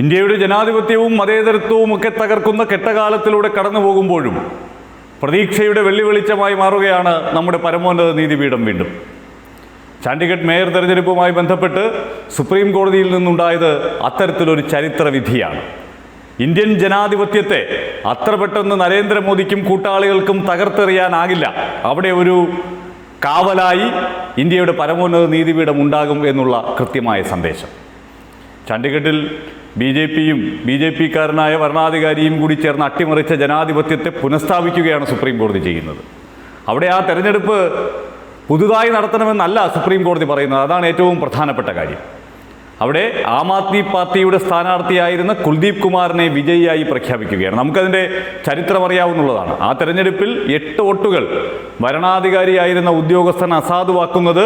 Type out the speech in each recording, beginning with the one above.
ഇന്ത്യയുടെ ജനാധിപത്യവും മതേതരത്വവും ഒക്കെ തകർക്കുന്ന കെട്ടകാലത്തിലൂടെ കടന്നു പോകുമ്പോഴും പ്രതീക്ഷയുടെ വെള്ളി വെളിച്ചമായി മാറുകയാണ് നമ്മുടെ പരമോന്നത നീതിപീഠം വീണ്ടും. ചണ്ഡീഗഡ് മേയർ തെരഞ്ഞെടുപ്പുമായി ബന്ധപ്പെട്ട് സുപ്രീം കോടതിയിൽ നിന്നുണ്ടായത് അത്തരത്തിലൊരു ചരിത്ര വിധിയാണ് ഇന്ത്യൻ ജനാധിപത്യത്തെ അത്ര പെട്ടെന്ന് നരേന്ദ്രമോദിക്കും കൂട്ടാളികൾക്കും തകർത്തെറിയാനാകില്ല. അവിടെ ഒരു കാവലായി ഇന്ത്യയുടെ പരമോന്നത നീതിപീഠം ഉണ്ടാകും എന്നുള്ള കൃത്യമായ സന്ദേശം. ചണ്ഡീഗഡിൽ ബി ജെ പിയും ബി ജെ പിക്കാരനായ ഭരണാധികാരിയും കൂടി ചേർന്ന് അട്ടിമറിച്ച ജനാധിപത്യത്തെ പുനഃസ്ഥാപിക്കുകയാണ് സുപ്രീം കോടതി ചെയ്യുന്നത്. അവിടെ ആ തെരഞ്ഞെടുപ്പ് പുതുതായി നടത്തണമെന്നല്ല സുപ്രീം കോടതി പറയുന്നത്. അതാണ് ഏറ്റവും പ്രധാനപ്പെട്ട കാര്യം. അവിടെ ആം ആദ്മി പാർട്ടിയുടെ സ്ഥാനാർത്ഥിയായിരുന്ന കുൽദീപ് കുമാറിനെ വിജയിയായി പ്രഖ്യാപിക്കുകയാണ്. നമുക്കതിന്റെ ചരിത്രം അറിയാവുന്നതാണ്. ആ തെരഞ്ഞെടുപ്പിൽ എട്ട് വോട്ടുകൾ ഭരണാധികാരിയായിരുന്ന ഉദ്യോഗസ്ഥൻ അസാധുവാക്കുന്നത്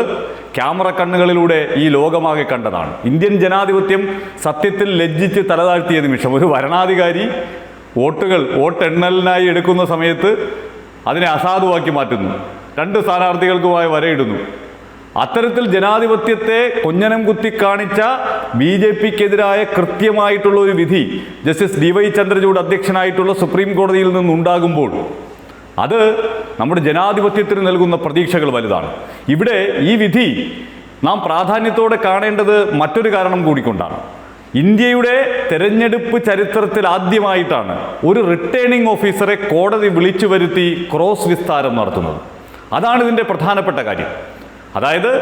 ക്യാമറ കണ്ണുകളിലൂടെ ഈ ലോകമാകെ കണ്ടതാണ്. ഇന്ത്യൻ ജനാധിപത്യം സത്യത്തിൽ ലജ്ജിച്ച് തലതാഴ്ത്തിയ നിമിഷം ഒരു ഭരണാധികാരി വോട്ടുകൾ വോട്ടെണ്ണലിനായി എടുക്കുന്ന സമയത്ത് അതിനെ അസാധുവാക്കി മാറ്റുന്നു. രണ്ട് സ്ഥാനാർത്ഥികൾക്കുമായി വരയിടുന്നു. അത്തരത്തിൽ ജനാധിപത്യത്തെ കൊഞ്ഞനം കുത്തി കാണിച്ച ബി ജെ പിക്കെതിരായ കൃത്യമായിട്ടുള്ള ഒരു വിധി ജസ്റ്റിസ് ഡി വൈ ചന്ദ്രചൂഡ് അധ്യക്ഷനായിട്ടുള്ള സുപ്രീം കോടതിയിൽ നിന്നുണ്ടാകുമ്പോൾ അത് നമ്മുടെ ജനാധിപത്യത്തിന് നൽകുന്ന പ്രതീക്ഷകൾ വലുതാണ്. ഇവിടെ ഈ വിധി നാം പ്രാധാന്യത്തോടെ കാണേണ്ടത് മറ്റൊരു കാരണം കൂടിക്കൊണ്ടാണ്. ഇന്ത്യയുടെ തെരഞ്ഞെടുപ്പ് ചരിത്രത്തിൽ ആദ്യമായിട്ടാണ് ഒരു റിട്ടേണിംഗ് ഓഫീസറെ കോടതി വിളിച്ചു വരുത്തി ക്രോസ് വിസ്താരം നടത്തുന്നത്. അതാണ് ഇതിന്റെ പ്രധാനപ്പെട്ട കാര്യം. അതായത്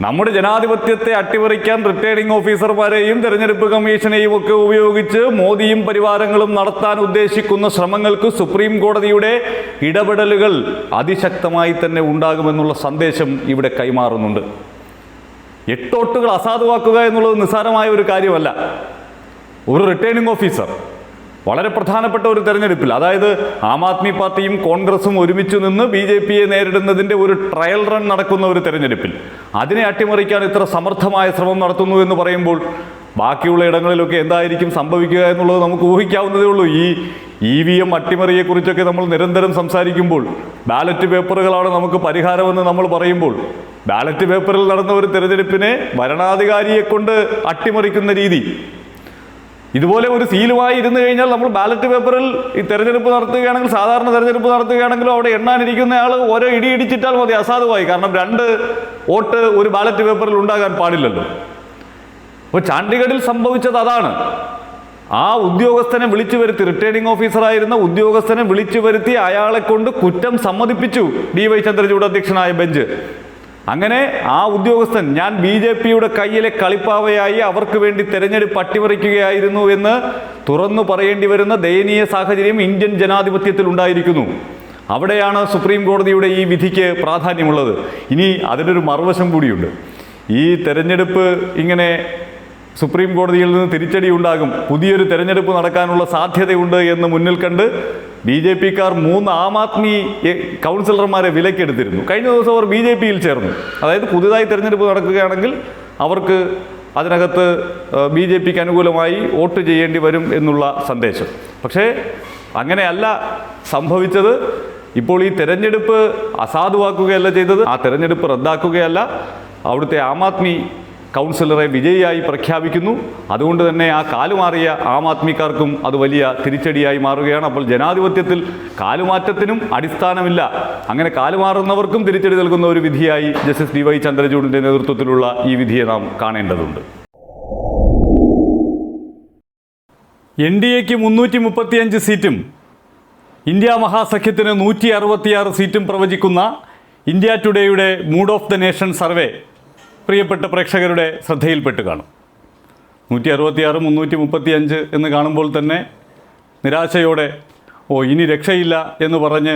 നമ്മുടെ ജനാധിപത്യത്തെ അട്ടിമറിക്കാൻ റിട്ടേണിംഗ് ഓഫീസർമാരെയും തെരഞ്ഞെടുപ്പ് കമ്മീഷനെയും ഒക്കെ ഉപയോഗിച്ച് മോദിയും പരിവാരങ്ങളും നടത്താൻ ഉദ്ദേശിക്കുന്ന ശ്രമങ്ങൾക്ക് സുപ്രീം കോടതിയുടെ ഇടപെടലുകൾ അതിശക്തമായി തന്നെ ഉണ്ടാകുമെന്നുള്ള സന്ദേശം ഇവിടെ കൈമാറുന്നുണ്ട്. എട്ടോട്ടുകൾ അസാധുവാക്കുക എന്നുള്ളത് നിസ്സാരമായ ഒരു കാര്യമല്ല. ഒരു റിട്ടേണിംഗ് ഓഫീസർ വളരെ പ്രധാനപ്പെട്ട ഒരു തെരഞ്ഞെടുപ്പിൽ അതായത് ആം ആദ്മി പാർട്ടിയും കോൺഗ്രസും ഒരുമിച്ച് നിന്ന് ബി ജെ പിയെ നേരിടുന്നതിന്റെ ഒരു ട്രയൽ റൺ നടക്കുന്ന ഒരു തെരഞ്ഞെടുപ്പിൽ. അതിനെ അട്ടിമറിക്കാൻ ഇത്ര സമർത്ഥമായ ശ്രമം നടത്തുന്നു എന്ന് പറയുമ്പോൾ ബാക്കിയുള്ള ഇടങ്ങളിലൊക്കെ എന്തായിരിക്കും സംഭവിക്കുക എന്നുള്ളത് നമുക്ക് ഊഹിക്കാവുന്നതേ ഉള്ളൂ. ഈ ഇ വി എം അട്ടിമറിയെക്കുറിച്ചൊക്കെ നമ്മൾ നിരന്തരം സംസാരിക്കുമ്പോൾ ബാലറ്റ് പേപ്പറുകളാണ് നമുക്ക് പരിഹാരമെന്ന് നമ്മൾ പറയുമ്പോൾ ബാലറ്റ് പേപ്പറിൽ നടന്ന ഒരു തെരഞ്ഞെടുപ്പിനെ ഭരണാധികാരിയെക്കൊണ്ട് അട്ടിമറിക്കുന്ന രീതി ഇതുപോലെ ഒരു സീലുമായി ഇരുന്ന് കഴിഞ്ഞാൽ നമ്മൾ ബാലറ്റ് പേപ്പറിൽ ഈ തെരഞ്ഞെടുപ്പ് നടത്തുകയാണെങ്കിൽ സാധാരണ തെരഞ്ഞെടുപ്പ് നടത്തുകയാണെങ്കിലും അവിടെ എണ്ണാനിരിക്കുന്ന ആൾ ഓരോ ഇടി ഇടിച്ചിട്ടാൽ മതി അസാധുവായി. കാരണം രണ്ട് വോട്ട് ഒരു ബാലറ്റ് പേപ്പറിൽ ഉണ്ടാകാൻ പാടില്ലല്ലോ. അപ്പോൾ ചണ്ഡീഗഡിൽ സംഭവിച്ചത് അതാണ്. ആ ഉദ്യോഗസ്ഥനെ വിളിച്ചു വരുത്തി റിട്ടേണിംഗ് ഓഫീസറായിരുന്ന ഉദ്യോഗസ്ഥനെ വിളിച്ചു വരുത്തി അയാളെ കൊണ്ട് കുറ്റം സമ്മതിപ്പിച്ചു ഡി വൈ ചന്ദ്രചൂഡ് അധ്യക്ഷനായ ബെഞ്ച്. അങ്ങനെ ആ ഉദ്യോഗസ്ഥൻ ഞാൻ ബി ജെ പിയുടെ കയ്യിലെ കളിപ്പാവയായി അവർക്ക് വേണ്ടി തെരഞ്ഞെടുപ്പ് അട്ടിമറിക്കുകയായിരുന്നു എന്ന് തുറന്നു പറയേണ്ടി വരുന്ന ദയനീയ സാഹചര്യം ഇന്ത്യൻ ജനാധിപത്യത്തിൽ ഉണ്ടായിരിക്കുന്നു. അവിടെയാണ് സുപ്രീം കോടതിയുടെ ഈ വിധിക്ക് പ്രാധാന്യമുള്ളത്. ഇനി അതിനൊരു മറുവശം കൂടിയുണ്ട്. ഈ തെരഞ്ഞെടുപ്പ് ഇങ്ങനെ സുപ്രീം കോടതിയിൽ നിന്ന് തിരിച്ചടി ഉണ്ടാകും. പുതിയൊരു തെരഞ്ഞെടുപ്പ് നടക്കാനുള്ള സാധ്യതയുണ്ട് എന്ന് മുന്നിൽ കണ്ട് ബി ജെ പിക്കാർ മൂന്ന് ആം ആദ്മി കൗൺസിലർമാരെ വിലക്കെടുത്തിരുന്നു. കഴിഞ്ഞ ദിവസം അവർ ബി ജെ പിയിൽ ചേർന്നു. അതായത് പുതുതായി തിരഞ്ഞെടുപ്പ് നടക്കുകയാണെങ്കിൽ അവർക്ക് അതിനകത്ത് ബി ജെ പിക്ക് അനുകൂലമായി വോട്ട് ചെയ്യേണ്ടി വരും എന്നുള്ള സന്ദേശം. പക്ഷേ അങ്ങനെയല്ല സംഭവിച്ചത്. ഇപ്പോൾ ഈ തെരഞ്ഞെടുപ്പ് അസാധുവാക്കുകയല്ല ചെയ്തത്. ആ തെരഞ്ഞെടുപ്പ് റദ്ദാക്കുകയല്ല. അവിടുത്തെ ആം ആദ്മി കൗൺസിലറെ വിജയിയായി പ്രഖ്യാപിക്കുന്നു. അതുകൊണ്ട് തന്നെ ആ കാലുമാറിയ ആം ആദ്മിക്കാർക്കും അത് വലിയ തിരിച്ചടിയായി മാറുകയാണ്. അപ്പോൾ ജനാധിപത്യത്തിൽ കാലുമാറ്റത്തിനും അടിസ്ഥാനമില്ല. അങ്ങനെ കാലുമാറുന്നവർക്കും തിരിച്ചടി നൽകുന്ന ഒരു വിധിയായി ജസ്റ്റിസ് ഡി വൈ ചന്ദ്രചൂഡിന്റെ നേതൃത്വത്തിലുള്ള ഈ വിധിയെ നാം കാണേണ്ടതുണ്ട്. എൻ ഡി എക്ക് മുന്നൂറ്റി മുപ്പത്തിയഞ്ച് സീറ്റും ഇന്ത്യ മഹാസഖ്യത്തിന് നൂറ്റി അറുപത്തിയാറ് സീറ്റും പ്രവചിക്കുന്ന India ടുഡേയുടെ mood of the nation survey പ്രിയപ്പെട്ട പ്രേക്ഷകരുടെ ശ്രദ്ധയിൽപ്പെട്ട് കാണും. നൂറ്റി അറുപത്തിയാറ് മുന്നൂറ്റി മുപ്പത്തി അഞ്ച് എന്ന് കാണുമ്പോൾ തന്നെ നിരാശയോടെ ഓ ഇനി രക്ഷയില്ല എന്ന് പറഞ്ഞ്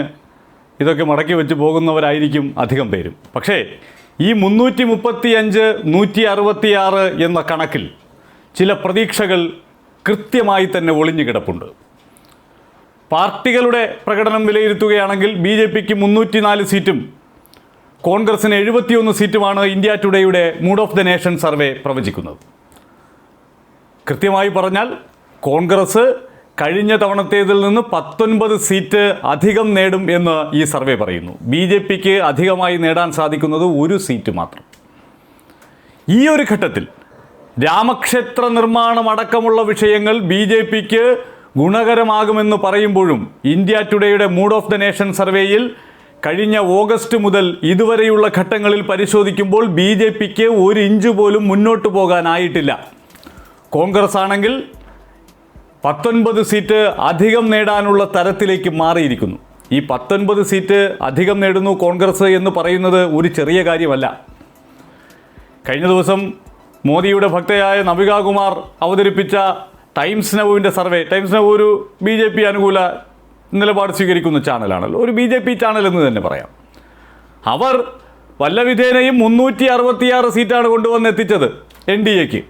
ഇതൊക്കെ മടക്കി വെച്ച് പോകുന്നവരായിരിക്കും അധികം പേരും. പക്ഷേ ഈ മുന്നൂറ്റി മുപ്പത്തി അഞ്ച് നൂറ്റി അറുപത്തിയാറ് എന്ന കണക്കിൽ ചില പ്രതീക്ഷകൾ കൃത്യമായി തന്നെ ഒളിഞ്ഞു കിടപ്പുണ്ട്. പാർട്ടികളുടെ പ്രകടനം വിലയിരുത്തുകയാണെങ്കിൽ ബി ജെ പിക്ക് മുന്നൂറ്റി നാല് സീറ്റും കോൺഗ്രസിന് എഴുപത്തിയൊന്ന് സീറ്റുമാണ് India ടുഡേയുടെ mood of the nation survey പ്രവചിക്കുന്നത്. കൃത്യമായി പറഞ്ഞാൽ കോൺഗ്രസ് കഴിഞ്ഞ തവണത്തേതിൽ നിന്ന് പത്തൊൻപത് സീറ്റ് അധികം നേടും എന്ന് ഈ സർവേ പറയുന്നു. ബി ജെ പിക്ക് അധികമായി നേടാൻ സാധിക്കുന്നത് ഒരു സീറ്റ് മാത്രം. ഈ ഒരു ഘട്ടത്തിൽ രാമക്ഷേത്ര നിർമ്മാണമടക്കമുള്ള വിഷയങ്ങൾ ബി ജെ പിക്ക് ഗുണകരമാകുമെന്ന് പറയുമ്പോഴും ഇന്ത്യ ടുഡേയുടെ മൂഡ് ഓഫ് ദ നേഷൻ സർവേയിൽ കഴിഞ്ഞ ഓഗസ്റ്റ് മുതൽ ഇതുവരെയുള്ള ഘട്ടങ്ങളിൽ പരിശോധിക്കുമ്പോൾ ബി ജെ പിക്ക് ഒരു ഇഞ്ച് പോലും മുന്നോട്ട് പോകാനായിട്ടില്ല. കോൺഗ്രസ് ആണെങ്കിൽ പത്തൊൻപത് സീറ്റ് അധികം നേടാനുള്ള തരത്തിലേക്ക് മാറിയിരിക്കുന്നു. ഈ പത്തൊൻപത് സീറ്റ് അധികം നേടുന്നു കോൺഗ്രസ് എന്ന് പറയുന്നത് ഒരു ചെറിയ കാര്യമല്ല. കഴിഞ്ഞ ദിവസം മോദിയുടെ ഭക്തയായ നവികാകുമാർ അവതരിപ്പിച്ച ടൈംസ് നവുവിന്റെ സർവേ. ടൈംസ് നവ് ഒരു ബി ജെ പി അനുകൂല നിലപാട് സ്വീകരിക്കുന്ന ചാനലാണല്ലോ. ഒരു ബി ജെ പി ചാനൽ എന്ന് തന്നെ പറയാം. അവർ വല്ലവിധേനയും മുന്നൂറ്റി അറുപത്തിയാറ് സീറ്റാണ് കൊണ്ടുവന്ന് എത്തിച്ചത് എൻ ഡി എക്ക്.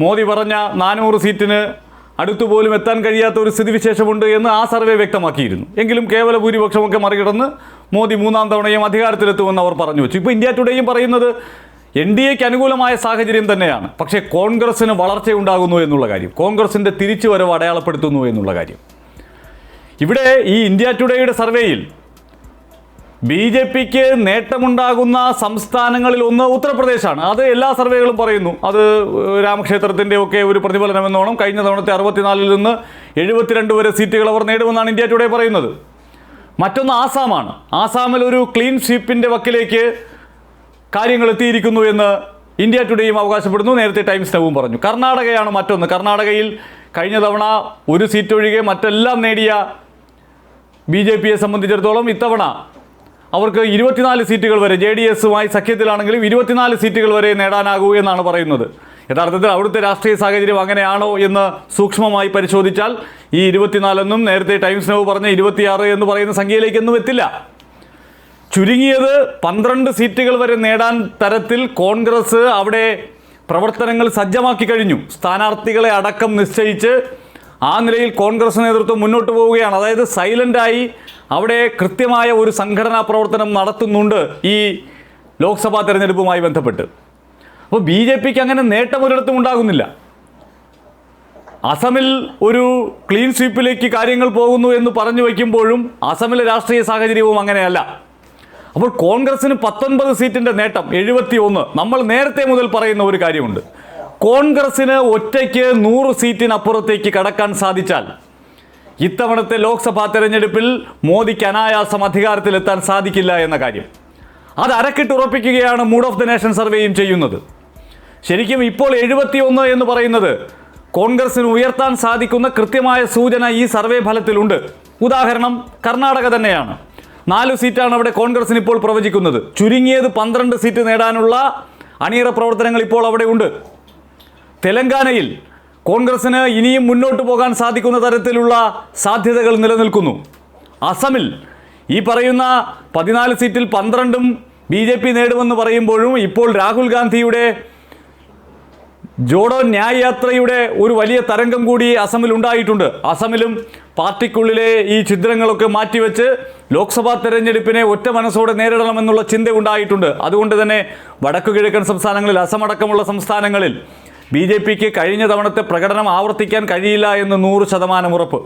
മോദി പറഞ്ഞ നാനൂറ് സീറ്റിന് അടുത്തുപോലും എത്താൻ കഴിയാത്ത ഒരു സ്ഥിതിവിശേഷമുണ്ട് എന്ന് ആ സർവേ വ്യക്തമാക്കിയിരുന്നു. എങ്കിലും കേവല ഭൂരിപക്ഷമൊക്കെ മറികടന്ന് മോദി മൂന്നാം തവണയും അധികാരത്തിലെത്തുമെന്ന് അവർ പറഞ്ഞു വെച്ചു. ഇപ്പോൾ ഇന്ത്യ ടുഡേയും പറയുന്നത് എൻ ഡി എക്ക് അനുകൂലമായ സാഹചര്യം തന്നെയാണ്. പക്ഷേ കോൺഗ്രസ്സിന് വളർച്ചയുണ്ടാകുന്നു എന്നുള്ള കാര്യം കോൺഗ്രസിന്റെ തിരിച്ചുവരവ് അടയാളപ്പെടുത്തുന്നു എന്നുള്ള കാര്യം. ഇവിടെ ഈ ഇന്ത്യ ടുഡേയുടെ സർവേയിൽ ബി ജെ പിക്ക് നേട്ടമുണ്ടാകുന്ന സംസ്ഥാനങ്ങളിൽ ഒന്ന് ഉത്തർപ്രദേശാണ്. അത് എല്ലാ സർവേകളും പറയുന്നു. അത് രാമക്ഷേത്രത്തിന്റെ ഒക്കെ ഒരു പ്രതിഫലനമെന്നോണം കഴിഞ്ഞ തവണത്തെ അറുപത്തിനാലിൽ നിന്ന് എഴുപത്തിരണ്ട് വരെ സീറ്റുകൾ അവർ നേടുമെന്നാണ് ഇന്ത്യ ടുഡേ പറയുന്നത്. മറ്റൊന്ന് ആസാമാണ്. ആസാമിൽ ഒരു ക്ലീൻ സ്വീപ്പിന്റെ വക്കിലേക്ക് കാര്യങ്ങൾ എത്തിയിരിക്കുന്നു എന്ന് ഇന്ത്യ ടുഡേയും അവകാശപ്പെടുന്നു. നേരത്തെ ടൈംസ് നവും പറഞ്ഞു. കർണാടകയാണ് മറ്റൊന്ന്. കർണാടകയിൽ കഴിഞ്ഞ തവണ ഒരു സീറ്റ് ഒഴികെ മറ്റെല്ലാം നേടിയ ബി ജെ പിയെ സംബന്ധിച്ചിടത്തോളം ഇത്തവണ അവർക്ക് ഇരുപത്തിനാല് സീറ്റുകൾ വരെ ജെ ഡി എസുമായി സഖ്യത്തിലാണെങ്കിലും ഇരുപത്തിനാല് സീറ്റുകൾ വരെ നേടാനാകൂ എന്നാണ് പറയുന്നത്. യഥാർത്ഥത്തിൽ അവിടുത്തെ രാഷ്ട്രീയ സാഹചര്യം അങ്ങനെയാണോ എന്ന് സൂക്ഷ്മമായി പരിശോധിച്ചാൽ ഈ ഇരുപത്തിനാലെന്നും നേരത്തെ ടൈംസ് നവ് പറഞ്ഞ ഇരുപത്തിയാറ് എന്ന് പറയുന്ന സംഖ്യയിലേക്കൊന്നും എത്തില്ല. ചുരുങ്ങിയത് പന്ത്രണ്ട് സീറ്റുകൾ വരെ നേടാൻ തരത്തിൽ കോൺഗ്രസ് അവിടെ പ്രവർത്തനങ്ങൾ സജ്ജമാക്കി കഴിഞ്ഞു. സ്ഥാനാർത്ഥികളെ അടക്കം നിശ്ചയിച്ച് ആ നിലയിൽ കോൺഗ്രസ് നേതൃത്വം മുന്നോട്ട് പോവുകയാണ്. അതായത് സൈലന്റായി അവിടെ കൃത്യമായ ഒരു സംഘടനാ പ്രവർത്തനം നടത്തുന്നുണ്ട് ഈ ലോക്സഭാ തെരഞ്ഞെടുപ്പുമായി ബന്ധപ്പെട്ട്. അപ്പോൾ ബി ജെ പിക്ക് അങ്ങനെ നേട്ടം ഒരിടത്തും ഉണ്ടാകുന്നില്ല. അസമിൽ ഒരു ക്ലീൻ സ്വീപ്പിലേക്ക് കാര്യങ്ങൾ പോകുന്നു എന്ന് പറഞ്ഞു വയ്ക്കുമ്പോഴും അസമിലെ രാഷ്ട്രീയ സാഹചര്യവും അങ്ങനെയല്ല. അപ്പോൾ കോൺഗ്രസിന് പത്തൊൻപത് സീറ്റിന്റെ നേട്ടം എഴുപത്തി ഒന്ന് നമ്മൾ നേരത്തെ മുതൽ പറയുന്ന ഒരു കാര്യമുണ്ട്. കോൺഗ്രസിന് ഒറ്റയ്ക്ക് നൂറ് സീറ്റിനപ്പുറത്തേക്ക് കടക്കാൻ സാധിച്ചാൽ ഇത്തവണത്തെ ലോക്സഭാ തെരഞ്ഞെടുപ്പിൽ മോദിക്ക് അനായാസം അധികാരത്തിലെത്താൻ സാധിക്കില്ല എന്ന കാര്യം. അത് അരക്കിട്ടുറപ്പിക്കുകയാണ് മൂഡ് ഓഫ് ദ നേഷൻ സർവേയും ചെയ്യുന്നത്. ശരിക്കും ഇപ്പോൾ എഴുപത്തിയൊന്ന് എന്ന് പറയുന്നത് കോൺഗ്രസിന് ഉയർത്താൻ സാധിക്കുന്ന കൃത്യമായ സൂചന ഈ സർവേ ഫലത്തിലുണ്ട്. ഉദാഹരണം കർണാടക തന്നെയാണ്. നാല് സീറ്റാണ് അവിടെ കോൺഗ്രസിന് ഇപ്പോൾ പ്രവചിക്കുന്നത്. ചുരുങ്ങിയത് പന്ത്രണ്ട് സീറ്റ് നേടാനുള്ള അണിയറ പ്രവർത്തനങ്ങൾ ഇപ്പോൾ അവിടെ ഉണ്ട് തെലങ്കാനയിൽ കോൺഗ്രസിന് ഇനിയും മുന്നോട്ട് പോകാൻ സാധിക്കുന്ന തരത്തിലുള്ള സാധ്യതകൾ നിലനിൽക്കുന്നു. അസമിൽ ഈ പറയുന്ന പതിനാല് സീറ്റിൽ പന്ത്രണ്ടും ബി ജെ പി നേടുമെന്ന് പറയുമ്പോഴും ഇപ്പോൾ രാഹുൽ ഗാന്ധിയുടെ ജോഡോ ന്യായ യാത്രയുടെ ഒരു വലിയ തരംഗം കൂടി അസമിൽ ഉണ്ടായിട്ടുണ്ട്. അസമിലും പാർട്ടിക്കുള്ളിലെ ഈ ഛിദ്രങ്ങളൊക്കെ മാറ്റിവെച്ച് ലോക്സഭാ തെരഞ്ഞെടുപ്പിനെ ഒറ്റ മനസ്സോടെ നേരിടണമെന്നുള്ള ചിന്ത ഉണ്ടായിട്ടുണ്ട് അതുകൊണ്ട് തന്നെ വടക്കു കിഴക്കൻ സംസ്ഥാനങ്ങളിൽ അസമടക്കമുള്ള സംസ്ഥാനങ്ങളിൽ ബി ജെ പിക്ക് കഴിഞ്ഞ തവണത്തെ പ്രകടനം ആവർത്തിക്കാൻ കഴിയില്ല എന്ന് നൂറ് ശതമാനം ഉറപ്പ്.